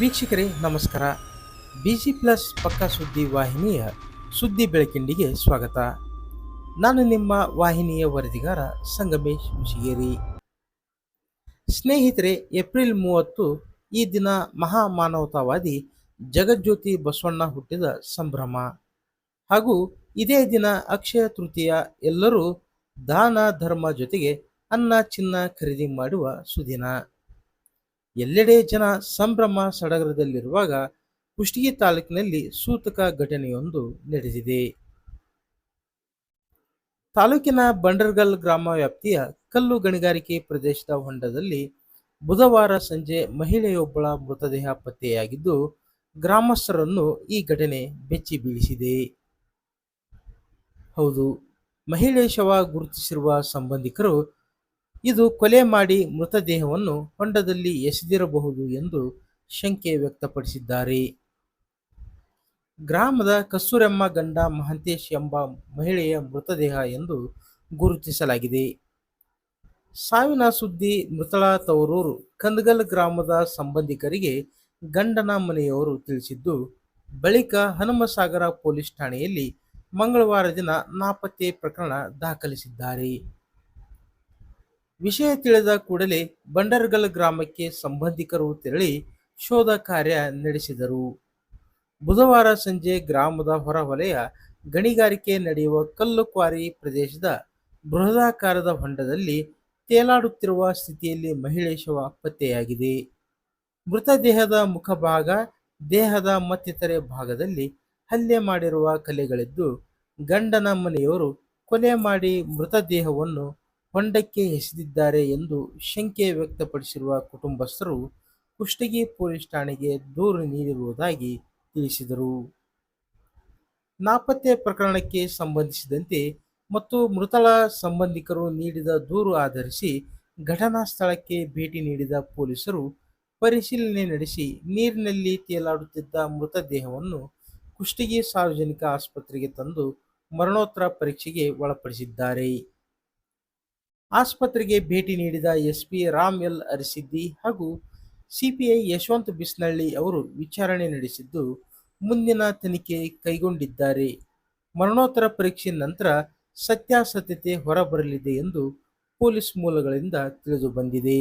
ವೀಕ್ಷಕರೇ, ನಮಸ್ಕಾರ. B G plus ಪಕ್ಕ ಸುದ್ದಿ ವಾಹಿನಿಯ ಸುದ್ದಿ ಬೆಳಕಿಂಡಿಗೆ ಸ್ವಾಗತ. ನಾನು ನಿಮ್ಮ ವಾಹಿನಿಯ ವರದಿಗಾರ ಸಂಗಮೇಶ್ ಮುಶಿಗೇರಿ ಸ್ನೇಹಿತರೆ, ಏಪ್ರಿಲ್ ಮೂವತ್ತು ಈ ದಿನ ಮಹಾ ಮಾನವತಾವಾದಿ ಜಗಜ್ಯೋತಿ ಬಸವಣ್ಣ ಹುಟ್ಟಿದ ಸಂಭ್ರಮ. ಹಾಗೂ ಇದೇ ದಿನ ಅಕ್ಷಯ ತೃತೀಯ ಎಲ್ಲರೂ ದಾನ ಧರ್ಮ ಜೊತೆಗೆ ಅನ್ನ, ಚಿನ್ನ ಖರೀದಿ ಮಾಡುವ ಸುದಿನ. ಎಲ್ಲೆಡೆ ಜನ ಸಂಭ್ರಮ ಸಡಗರದಲ್ಲಿರುವಾಗ ಕುಷ್ಟಗಿ ತಾಲೂಕಿನಲ್ಲಿ ಸೂತಕ ಘಟನೆಯೊಂದು ನಡೆದಿದೆ. ತಾಲೂಕಿನ ಬಂಡರ್ಗಲ್ ಗ್ರಾಮ ವ್ಯಾಪ್ತಿಯ ಕಲ್ಲು ಗಣಿಗಾರಿಕೆ ಪ್ರದೇಶದ ಹೊಂಡದಲ್ಲಿ ಬುಧವಾರ ಸಂಜೆ ಮಹಿಳೆಯೊಬ್ಬಳ ಮೃತದೇಹ ಪತ್ತೆಯಾಗಿದ್ದು, ಗ್ರಾಮಸ್ಥರನ್ನು ಈ ಘಟನೆ ಬೆಚ್ಚಿ ಬೀಳಿಸಿದೆ. ಹೌದು, ಮಹಿಳೆ ಶವ ಗುರುತಿಸಿರುವ ಸಂಬಂಧಿಕರು ಇದು ಕೊಲೆ ಮಾಡಿ ಮೃತದೇಹವನ್ನು ಹೊಂಡದಲ್ಲಿ ಎಸೆದಿರಬಹುದು ಎಂದು ಶಂಕೆ ವ್ಯಕ್ತಪಡಿಸಿದ್ದಾರೆ. ಗ್ರಾಮದ ಕಸ್ತೂರಮ್ಮ ಗಂಡ ಮಹಂತೇಶ್ ಎಂಬ ಮಹಿಳೆಯ ಮೃತದೇಹ ಎಂದು ಗುರುತಿಸಲಾಗಿದೆ. ಸಾವಿನ ಸುದ್ದಿ, ಮೃತಳ ತವರೂರು, ಕಂದಗಲ್ ಗ್ರಾಮದ ಸಂಬಂಧಿಕರಿಗೆ ಗಂಡನ ಮನೆಯವರು ತಿಳಿಸಿದ್ದು, ಬಳಿಕ ಹನುಮಸಾಗರ ಪೊಲೀಸ್ ಠಾಣೆಯಲ್ಲಿ ಮಂಗಳವಾರ ದಿನ ನಾಪತ್ತೆ ಪ್ರಕರಣ ದಾಖಲಿಸಿದ್ದಾರೆ. ವಿಷಯ ತಿಳಿದ ಕೂಡಲೇ ಬಂಡರ್ಗಲ್ ಗ್ರಾಮಕ್ಕೆ ಸಂಬಂಧಿಕರು ತೆರಳಿ ಶೋಧ ಕಾರ್ಯ ನಡೆಸಿದರು. ಬುಧವಾರ ಸಂಜೆ ಗ್ರಾಮದ ಹೊರವಲಯ ಗಣಿಗಾರಿಕೆ ನಡೆಯುವ ಕಲ್ಲು ಕ್ವಾರಿ ಪ್ರದೇಶದ ಬೃಹದಾಕಾರದ ಹೊಂಡದಲ್ಲಿ ತೇಲಾಡುತ್ತಿರುವ ಸ್ಥಿತಿಯಲ್ಲಿ ಮಹಿಳೆ ಶವ ಪತ್ತೆಯಾಗಿದೆ. ಮೃತದೇಹದ ಮುಖಭಾಗ ದೇಹದ ಮತ್ತಿತರೆ ಭಾಗದಲ್ಲಿ ಹಲ್ಲೆ ಮಾಡಿರುವ ಕಲೆಗಳಿದ್ದು ಗಂಡನ ಮನೆಯವರು ಕೊಲೆ ಮಾಡಿ ಮೃತದೇಹವನ್ನು ಹೊಂಡಕ್ಕೆ ಎಸೆದಿದ್ದಾರೆ ಎಂದು ಶಂಕೆ ವ್ಯಕ್ತಪಡಿಸಿರುವ ಕುಟುಂಬಸ್ಥರು ಕುಷ್ಟಗಿ ಪೊಲೀಸ್ ಠಾಣೆಗೆ ದೂರು ನೀಡಿರುವುದಾಗಿ ತಿಳಿಸಿದರು. ನಾಪತ್ತೆ ಪ್ರಕರಣಕ್ಕೆ ಸಂಬಂಧಿಸಿದಂತೆ ಮತ್ತು ಮೃತಳ ಸಂಬಂಧಿಕರು ನೀಡಿದ ದೂರು ಆಧರಿಸಿ ಘಟನಾ ಸ್ಥಳಕ್ಕೆ ಭೇಟಿ ನೀಡಿದ ಪೊಲೀಸರು ಪರಿಶೀಲನೆ ನಡೆಸಿ ನೀರಿನಲ್ಲಿ ತೇಲಾಡುತ್ತಿದ್ದ ಮೃತದೇಹವನ್ನು ಕುಷ್ಟಗಿ ಸಾರ್ವಜನಿಕ ಆಸ್ಪತ್ರೆಗೆ ತಂದು ಮರಣೋತ್ತರ ಪರೀಕ್ಷೆಗೆ ಒಳಪಡಿಸಿದ್ದಾರೆ. ಆಸ್ಪತ್ರೆಗೆ ಭೇಟಿ ನೀಡಿದ ಎಸ್ಪಿ ರಾಮ್ ಎಲ್ ಅರಸಿದ್ದಿ ಹಾಗೂ ಸಿಪಿಐ ಯಶವಂತ್ ಬಿಸ್ನಳ್ಳಿ ಅವರು ವಿಚಾರಣೆ ನಡೆಸಿದ್ದು, ಮುಂದಿನ ತನಿಖೆ ಕೈಗೊಂಡಿದ್ದಾರೆ. ಮರಣೋತ್ತರ ಪರೀಕ್ಷೆ ನಂತರ ಸತ್ಯಾಸತ್ಯತೆ ಹೊರಬರಲಿದೆ ಎಂದು ಪೊಲೀಸ್ ಮೂಲಗಳಿಂದ ತಿಳಿದು ಬಂದಿದೆ.